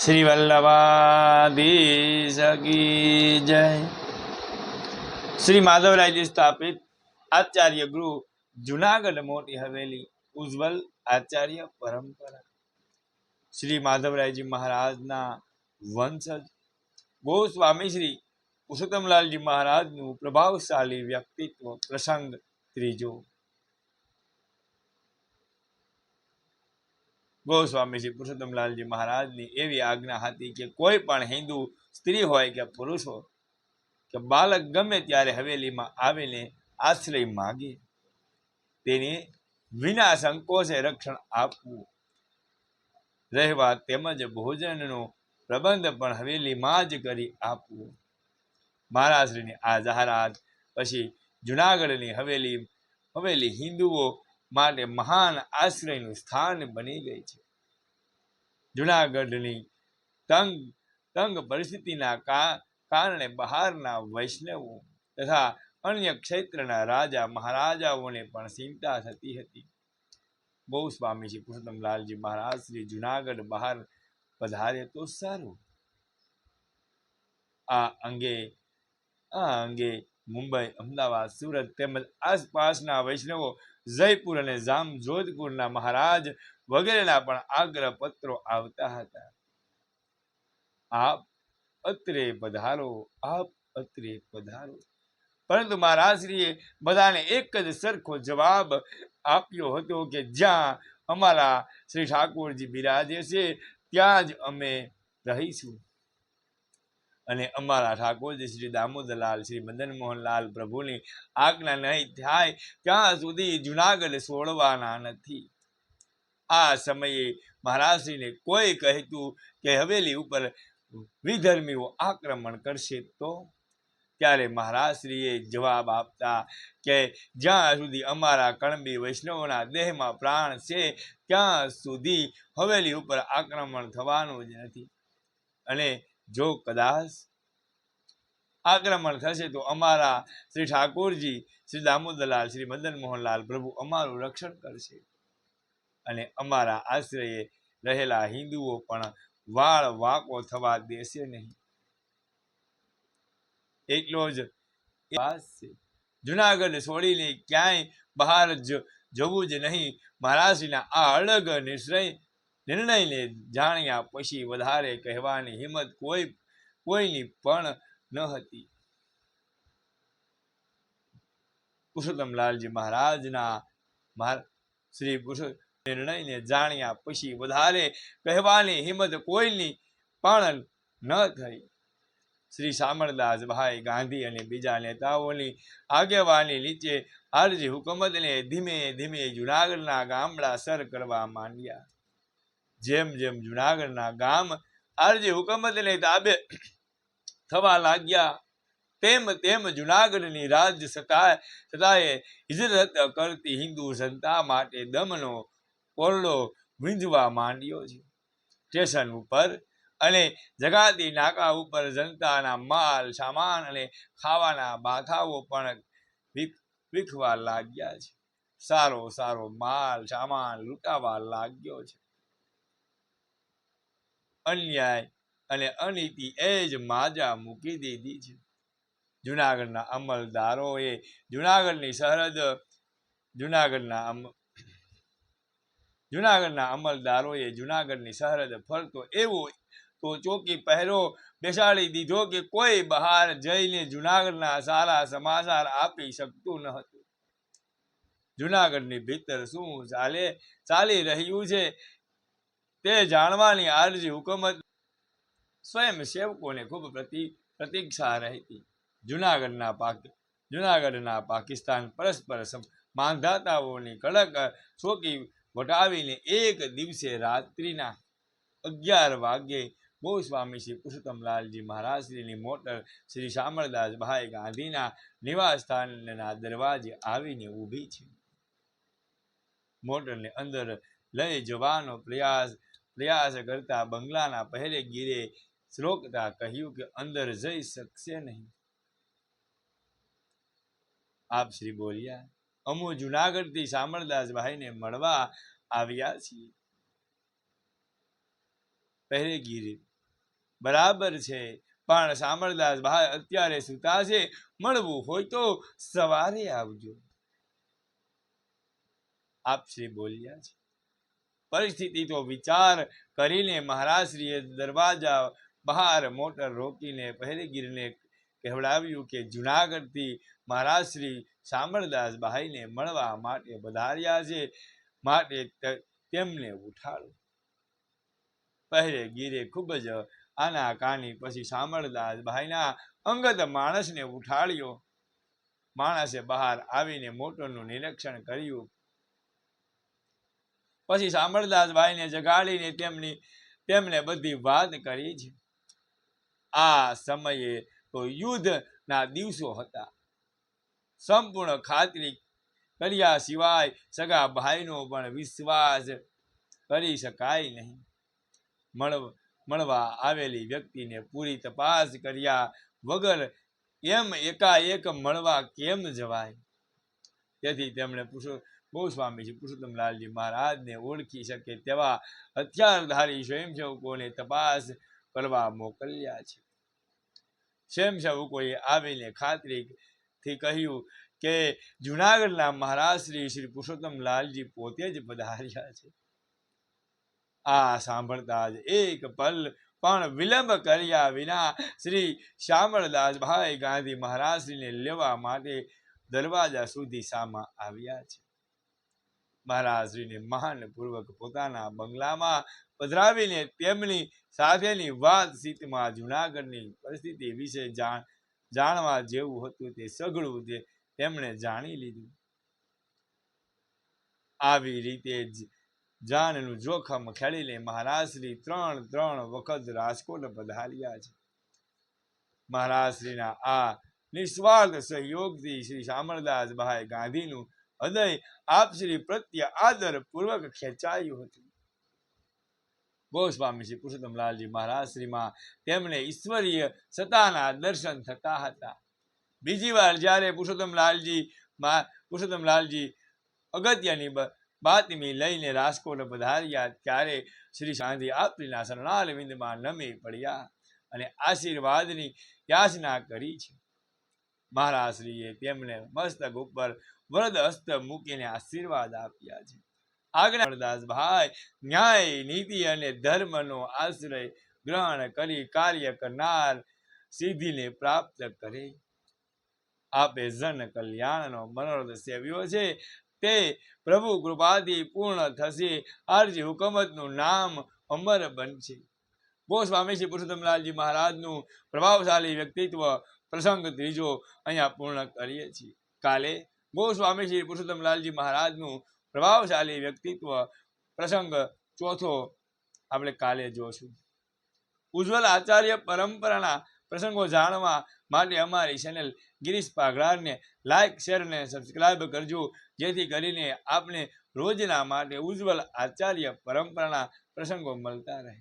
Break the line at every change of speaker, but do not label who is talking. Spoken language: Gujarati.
શ્રી વલ્લભાધીશ કી જય. શ્રી માધવરાયજી સ્થાપિત આચાર્ય ગૃહ જુનાગઢ મોટી હવેલી ઉજ્જવલ આચાર્ય પરંપરા. શ્રી માધવરાયજી મહારાજના વંશજ. ગોસ્વામી શ્રી પુરુષોત્તમલાલજી મહારાજનું પ્રભાવશાળી વ્યક્તિત્વ પ્રસંગ ત્રીજો. ગોસ્વામી શ્રી પુરુષોત્તમલાલજી મહારાજની એવી આજ્ઞા હતી કે કોઈ પણ હિન્દુ સ્ત્રી હોય કે પુરુષ હોય કે બાળક ગમે ત્યારે હવેલીમાં આવીને આશ્રય માગે, તેને વિના સંકોચે રક્ષણ આપવું. રહેવા તેમજ ભોજનનો પ્રબંધ પણ હવેલીમાં જ કરી આપવું. મહારાજશ્રીની આ જાહેરાત પછી જુનાગઢની હવેલી હવેલી હિન્દુઓ માટે મહાન આશ્રયનું સ્થાન બની ગઈ છે. જુનાગઢની તંગ તંગ પરિસ્થિતિના કારણે બહારના વૈષ્ણવો તથા અન્ય ક્ષેત્રના રાજા, મહારાજાઓને પણ ચિંતા થતી હતી. બહુ સ્વામીજી પુરુષોત્તમલાલજી મહારાજ શ્રી જુનાગઢ બહાર પધારે તો સારું. આ અંગે આ અંગે મુંબઈ, અમદાવાદ, સુરત તેમજ આસપાસના વૈષ્ણવો જયપુર અને જામ જોધપુરના મહારાજ વગેરેના પણ આગ્રહ પત્રો આવતા હતા. આપ અત્રે પધારો, આપ અત્રે પધારો. પરંતુ મહારાજશ્રીએ બધાને એક જ સરખો જવાબ આપ્યો હતો કે જ્યાં અમારા શ્રી ઠાકોરજી બિરાજે છે, ત્યાં જ અમે રહીશું. અને અમારા ઠાકોરજી શ્રી દામોદરલાલ, શ્રી મદન મોહનલાલ પ્રભુની આજ્ઞા નહીં થાય, ત્યાં સુધી જુનાગઢ છોડવાના નથી. આ સમયે મહારાજશ્રીને કોઈ કહેતું કે હવેલી ઉપર વિધર્મીઓ આક્રમણ કરશે તો? ત્યારે મહારાજશ્રીએ જવાબ આપતા કે જ્યાં સુધી અમારા કણબી વૈષ્ણવના દેહમાં પ્રાણ છે, ત્યાં સુધી હવેલી ઉપર આક્રમણ થવાનું જ નથી. અને જો કદાચ આક્રમણ થશે, તો અમારા શ્રી ઠાકોરજી, શ્રી દામોદરલાલ, શ્રી મદન મોહનલાલ પ્રભુ અમારું રક્ષણ કરશે. અને અમારા આશ્રયે રહેલા હિન્દુઓ પણ વાળ વાંકો થવા દેશે નહીં. એટલો જ છે. જુનાગઢ છોડીને ક્યાંય બહાર જવું જ નહીં. મહારાજના આ અડગ નિશ્ચય નિર્ણયને જાણ્યા પછી વધારે કહેવાની હિંમત કોઈ, કોઈની પણ ન હતી. પુરુષોત્તમલાલજી મહારાજના શ્રી પુરુષોત્તમ નિર્ણયને જાણ્યા પછી વધારે કહેવાની હિંમત કોઈની પણ ન થઈ. શ્રી શામળદાસભાઈ ગાંધી અને બીજા નેતાઓની આગેવાની નીચે આરજી હુકુમતને ધીમે ધીમે જુનાગઢના ગામડા સર કરવા માંડ્યા. જેમ જેમ જુનાગઢના ગામ આરજી હુકુમતને તાબે થવા લાગ્યા. તેમ તેમ જુનાગઢની રાજ્ય સતા સતાએ હિજરત કરતી હિન્દુ જનતા માટે દમનો કોરડો વીંધવા માંડ્યો છે. સ્ટેશન ઉપર અને જગાતી નાકા ઉપર જનતાના માલ, સામાન અને ખાવાના બાથાઓ પણ વીખવા લાગ્યા છે. સારો સારો માલ, સામાન લૂંટાવા લાગ્યો છે. અન્યાય અને અનીતિ એ જ માજા મૂકી દીધી છે. જુનાગઢના અમલદારોએ જુનાગઢની સરહદ, જુનાગઢના જુનાગઢના અમલદારોએ જુનાગઢની સરહદ ફરતો એવો તો ચોકી પહેરો, બેસાડી દીધો કે કોઈ બહાર જઈને જુનાગઢના સારા સમાચાર આપી શકતું ન હતું. જુનાગઢની ભીતર શું ચાલે, ચાલી રહ્યું છે? તે જાણવાની આરજી હુકુમત સ્વયં સેવકોને ખૂબ પ્રતિ, પ્રતીક્ષા રહેતી. જુનાગઢના પાક, જુનાગઢના પાકિસ્તાન પરસ્પર માંધાતાઓની કડક ચોકી વટાવીને એક દિવસે રાત્રિના અગિયાર વાગ્યે ગોસ્વામી શ્રી પુરુષોત્તમલાલજી મહારાજશ્રીની મોટર શ્રી શામળદાસભાઈ ગાંધીના નિવાસ સ્થાનના દરવાજે આવીને ઊભી છે. મોટરને અંદર લઈ જવાનો પ્રયાસ પ્રયાસ કરતા બંગલાના પહેરે ગીરે શ્લોકતા કહ્યું કે અંદર જઈ શકશે નહીં. આપ શ્રી બોલ્યા, અમુ જુનાગઢથી શામળદાસભાઈને મળવા આવ્યા છીએ. પહેરેગીરી બરાબર છે, પણ શામળદાસ ભાઈ અત્યારે સુતા છે, મળવું હોય તો સવારે આવજો. આપ શ્રી બોલ્યા છે પરિસ્થિતિ તો વિચાર કરીને મહારાજશ્રીએ દરવાજા બહાર મોટર રોકીને પહેરેગીરને કહેવડાવ્યું કે, જુનાગઢથી મહારાજશ્રી શામળદાસ ભાઈને મળવા માટે પધાર્યા છે, માટે તેમને ઉઠાડો. પહેરેગીરે ખૂબ જ આના કાની પછી શામળદાસ ભાઈના અંગત માણસને ઉઠાડ્યો. માણસે બહાર આવીને મોટરનું નિરીક્ષણ કર્યું. પછી શામળદાસ ભાઈને જગાડીને તેમની તેમને બધી વાત કરી છે આ સમયે તો યુદ્ધના દિવસો હતા. સંપૂર્ણ ખાતરી કર્યા સિવાય સગા ભાઈનો પણ વિશ્વાસ કરી શકાય નહીં. મળવા આવેલી વ્યક્તિને પૂરી તપાસ કર્યા વગર એમ એકાએક મળવા કેમ જવાય? તેથી તેમણે પુરુષો ગોસ્વામીજી પુરુષોત્તમલાલજી મહારાજને ઓળખી શકે તેવા હથિયારધારી સ્વયંસેવકોને તપાસ કરવા મોકલ્યા છે. સ્વયંસેવકોએ આવીને ખાતરીથી કહ્યું કે જુનાગઢના મહારાજ શ્રી શ્રી પુરુષોત્તમલાલજી પોતે જ પધાર્યા છે. આ સાંભળતા જ એક પલ પણ વિલંબ કર્યા વિના શ્રી શ્યામળદાસભાઈ ગાંધી મહારાજશ્રીને લેવા માટે દરવાજા સુધી સામા આવ્યા છે. મહારાજશ્રીને મહાનપૂર્વક પોતાના બંગલામાં પધરાવીને તેમની સાથેની વાતચીતમાં જૂનાગઢની પરિસ્થિતિ વિશે જાણ, જાણવા જેવું હતું તે સઘળું તે તેમણે જાણી લીધું. આવી રીતે જ જાનનું જોખમ ખેડીને મહારાજશ્રી ત્રણ ત્રણ વખત રાજકોટ પધાર્યા છે. મહારાજશ્રીના આ નિસ્વાર્થ સહયોગથી શ્રી શામળદાસભાઈ ગાંધીનું હૃદય આપશ્રી પ્રત્યે આદર પૂર્વક ખેંચાયું હતું. ગોસ્વામી શ્રી પુરુષોત્તમલાલજી મહારાજશ્રીમાં તેમને ઈશ્વરીય સત્તાના દર્શન થતા હતા. બીજી વાર જ્યારે પુરુષોત્તમલાલજી મા પુરુષોત્તમલાલજી અગત્યની બાતમી લઈને રાજકોટ પધાર્યા ત્યારે શ્રી શાંતિ આપણીના શરણાલ વિંદમાં નમી પડ્યા અને આશીર્વાદની યાચના કરી છે. મહારાજશ્રીએ તેમને મસ્તક ઉપર વરદ હસ્ત મૂકીને આશીર્વાદ આપ્યા છે. આજ્ઞાદાસ ભાઈ, ન્યાય, નીતિ અને ધર્મનો આશ્રય ગ્રહણ કરી કાર્ય કરનાર સિદ્ધિને પ્રાપ્ત કરે. આપે જન કલ્યાણનો મનોરથ સેવ્યો છે. તે પ્રભુ કૃપાથી પૂર્ણ થશે. આરજી હુકમતનું નામ અમર બનશે. ગોસ્વામી શ્રી પુરુષોત્તમલાલજી મહારાજનું પ્રભાવશાળી વ્યક્તિત્વ પ્રસંગ ત્રીજો અહીંયા પૂર્ણ કરીએ છીએ. કાલે ગોસ્વામી શ્રી પુરુષોત્તમલાલજી મહારાજનું પ્રભાવશાળી વ્યક્તિત્વ પ્રસંગ ચોથો આપણે કાલે જોશું. ઉજ્જવલ આચાર્ય પરંપરાના પ્રસંગો જાણવા માટે અમારી ચેનલ ગિરીશ પાઘડારને લાઇક શેર અને સબસ્ક્રાઇબ કરજો. જેથી કરીને આપણે રોજના માટે ઉજ્જવલ આચાર્ય પરંપરાના પ્રસંગો મળતા રહે.